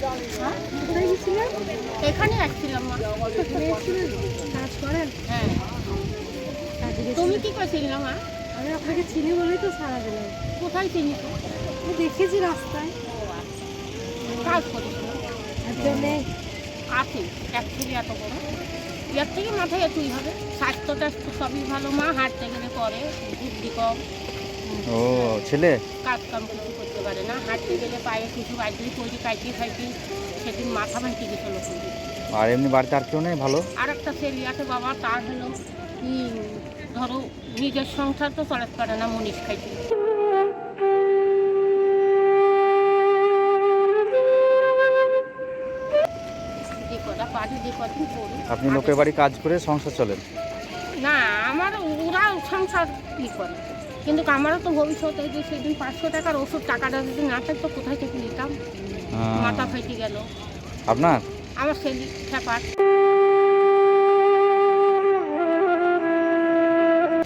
কোথায় গেছিলেন? এখানে আসছিলাম কাজ করেন হ্যাঁ। তুমি কি করছিলে মা? আমি আপনাকে চিনি বলেই তো সারা দিলাম। কোথায় চিনি তো আমি দেখেছি রাস্তায়। কাজ করিস একজন আছে অ্যাকচুয়ালি এত বড়? এর থেকে মাথায় এতই হবে। স্বাস্থ্যটা সবই ভালো মা হাঁটতে গেলে করে বুদ্ধি কম। ও ছেলে? কাজ কাম কিছু করতে পারে না। হাঁটতে গেলে পায়ে কিছু বাইরে তৈরি কাটি খাইটি সেদিন মাথা ভাঙতে গেছিল আর এমনি বাড়িতে আর কেউ নেই? ভালো? আর একটা ছেলে আছে বাবা তার হলো কি ধরো নিজের সংসার তো চলাতে পারে না মনীষ খাইতে। করি। আপনি লোকের বাড়ি কাজ করে সংসার চলেন? না আমার ওরা সংসার কি করে। কিন্তু আমারও তো ভবিষ্যৎ এই যে সেদিন পাঁচশো টাকার ওষুধ টাকাটা যদি না থাকতো কোথায় থেকে নিতাম? মাথা ফাইটে গেল। আপনার? আমার ছেলে খেপার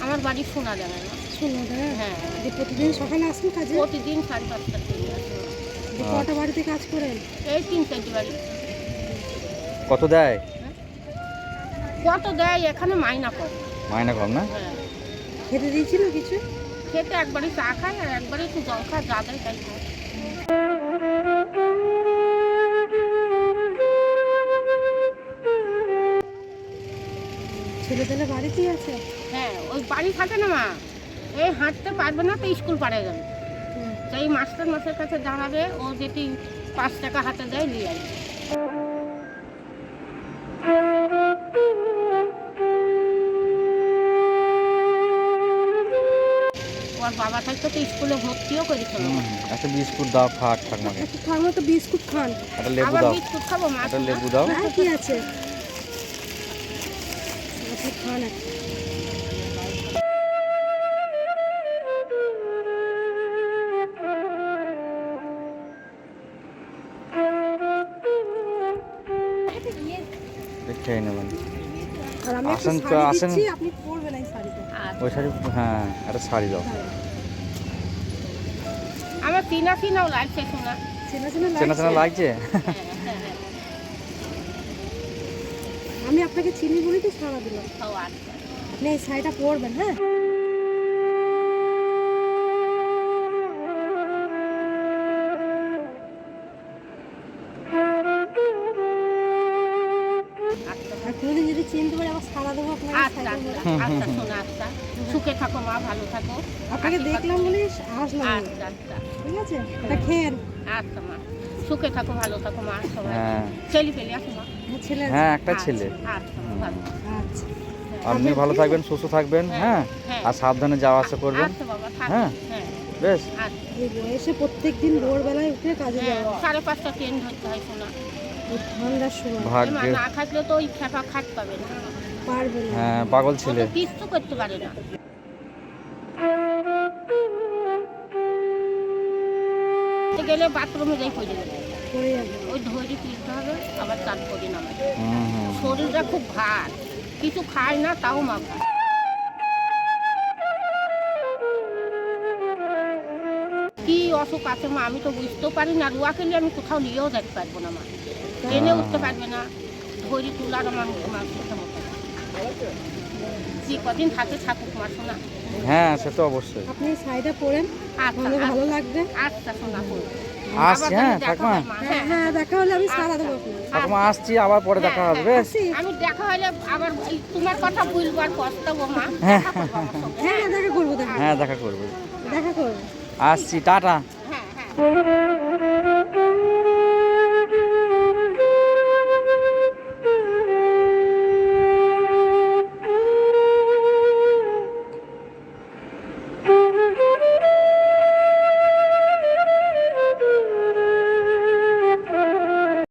আমার বাড়ি শোনা যাবে না। শুনো হ্যাঁ হ্যাঁ। যে প্রতিদিন সকালে আসুন কাজে? প্রতিদিন সাড়ে পাঁচটার কটা বাড়িতে কাজ করেন? এই তিন চারটি বাড়ি। কত দেয়? কত দেয় এখানে মাইনা করে। মাইনা কম না? হ্যাঁ। খেতে দিয়েছিল কিছু? খেতে একবারই চা খায় আর একবারে একটু জল খায় যা দেয় তাই খায় ছেলে পেলে বাড়িতেই আছে? হ্যাঁ ওই বাড়ি থাকে না মা এই হাঁটতে পারবে না তো স্কুল পাড়ে যাবে। সেই মাস্টার মাসের কাছে দাঁড়াবে ও যেটি পাঁচ টাকা হাতে দেয় নিয়ে আসবে। ওর বাবা থাকতে তো স্কুলে ভর্তিও করেছিল একটা বিস্কুট দাও খাট ঠাকুমাকে একটু তো বিস্কুট খান। একটা লেবু দাও। বিস্কুট খাব মা একটা লেবু দাও। কি আছে? খান খেয়ে নেবেন আর আমি একটা আসেন আসেন। আপনি পরবেন এই শাড়িটা আর ওই শাড়ি হ্যাঁ একটা শাড়ি দাও। আমার চিনা চিনাও লাগছে শোনা চেনা চেনা চেনা চেনা লাগছে? লাগছে হ্যাঁ, হ্যাঁ, আমি আপনাকে চিনি বলেই তো সারা দিলাম। আচ্ছা। আপনি এই শাড়িটা পরবেন হ্যাঁ? চিনতে পারি আবার সারা দেবো আপনাকে আচ্ছা আচ্ছা আচ্ছা শোনা আচ্ছা। সুখে থাকো মা ভালো থাকো। আপনাকে দেখলাম। বলে আসলাম। আচ্ছা আচ্ছা। ঠিক আছে? এটা আচ্ছা মা। সুখে থাকো ভালো থাকো মা সবাই। হ্যাঁ। ছেলে পেলে আসো মা। ছেলে হ্যাঁ একটা ছেলে। আচ্ছা ভালো আচ্ছা। আপনি ভালো থাকবেন সুস্থ থাকবেন হ্যাঁ হ্যাঁ? আর সাবধানে যাওয়া আসা করবেন। আচ্ছা হ্যাঁ। হ্যাঁ। বেশ। এসে এই বয়সে প্রত্যেক দিন ভোরবেলায় উঠে কাজে হ্যাঁ যাওয়া। সাড়ে পাঁচটা ট্রেন ধরতে হয় শোনা ঠান্ডার সময়। ভাগ্যে না থাকলে তো ওই খেপা খাট পাবে না। পারবে না। হ্যাঁ পাগল ছেলে। কিচ্ছু করতে পারে না। গেলে বাথরুমে যাই পড়ে যাবে। ওই ধরে তুলতে হবে আবার চান করে হুম শরীরটা খুব ভার। কিছু খায় না তাও মা খায় কি অসুখ আছে মা? আমি তো বুঝতেও পারি না। আর ওয়াকে নিয়ে আমি কোথাও নিয়েও যেতে পারব না মা। ট্রেনে উঠতে পারবে না। ধরি তোলার আমার আমার যে কদিন থাকে থাকুক মা শোনা। হ্যাঁ। হ্যাঁ সে তো অবশ্যই। আপনি শাড়িটা পরেন। আচ্ছা আচ্ছা, ভালো লাগবে। আচ্ছা শোনা আসছি হ্যাঁ ঠাকুমা। হয় হ্যাঁ হ্যাঁ। হ্যাঁ দেখা হলে আমি সারা দেবো। ঠাকুমা আসছি আবার পরে দেখা হ্যাঁ, হবে বেশ? আমি দেখা হলে আবার তোমার কথা পস্তাবো মা। হ্যাঁ। দেখা করব হ্যাঁ হ্যাঁ দেখা করব দেখা হ্যাঁ দেখা করব। দেখা করব। আসছি টাটা। হ্যাঁ হ্যাঁ।